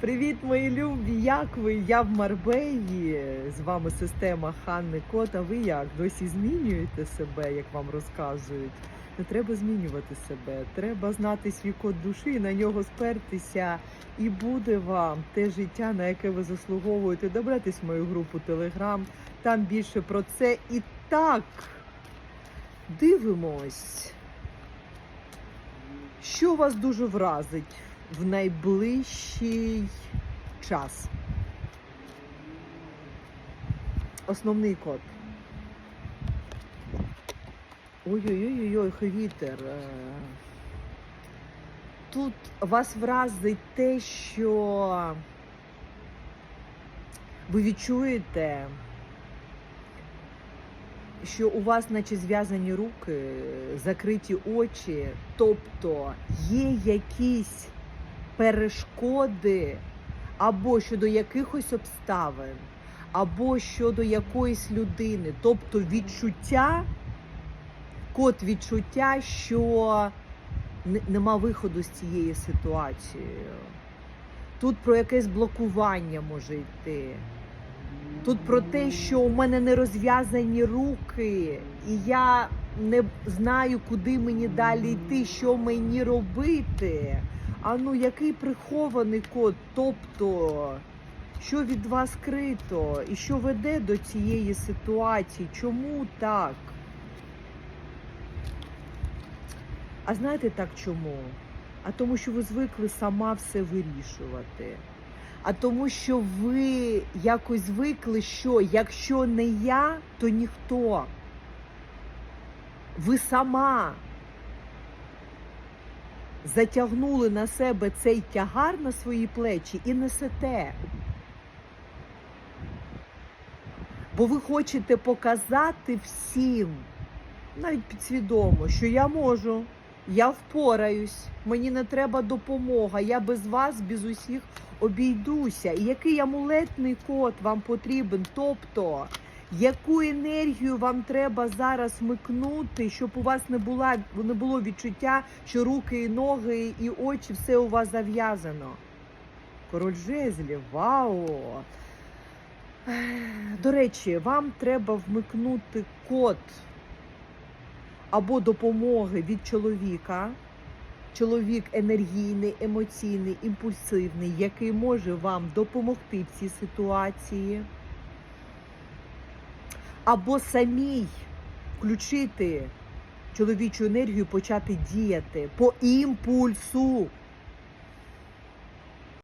Привіт, мої любі! Як ви? Я в Марбеї. З вами система Ханни Кот. А ви як? Досі змінюєте себе, як вам розказують? Не треба змінювати себе. Треба знати свій код душі, на нього спертися, і буде вам те життя, на яке ви заслуговуєте. Добратись в мою групу Телеграм. Там більше про це. І так дивимось. Що вас дуже вразить в найближчий час? Основний код. Ой-ой-ой, вітер. Е, Тут вас вразить те, що ви відчуєте, що у вас, наче зв'язані руки, закриті очі, тобто є якісь перешкоди або щодо якихось обставин, або щодо якоїсь людини, тобто відчуття, код відчуття, що нема виходу з цієї ситуації. Тут про якесь блокування може йти. Тут про те, що у мене не розв'язані руки, і я не знаю, куди мені далі йти, що мені робити. А ну який прихований код, тобто, що від вас крито, і що веде до цієї ситуації? Чому так? А знаєте так чому? А тому, що ви звикли сама все вирішувати. А тому, що ви якось звикли, що якщо не я, то ніхто. Ви сама затягнули на себе цей тягар на свої плечі і несете. Бо ви хочете показати всім, навіть підсвідомо, що я можу, я впораюсь, мені не треба допомога, я без вас, без усіх обійдуся. І який амулетний код вам потрібен? Тобто, яку енергію вам треба зараз вмикнути, щоб у вас не була не було відчуття, що руки, і ноги, і очі все у вас зав'язано? Король жезлів, вау! До речі, вам треба вмикнути код або допомоги від чоловіка. Чоловік енергійний, емоційний, імпульсивний, який може вам допомогти в цій ситуації. Або самій включити чоловічу енергію, почати діяти по імпульсу.